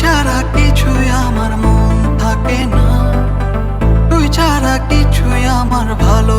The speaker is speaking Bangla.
ছাড়া কিছুই আমার মন থাকে না। ভালো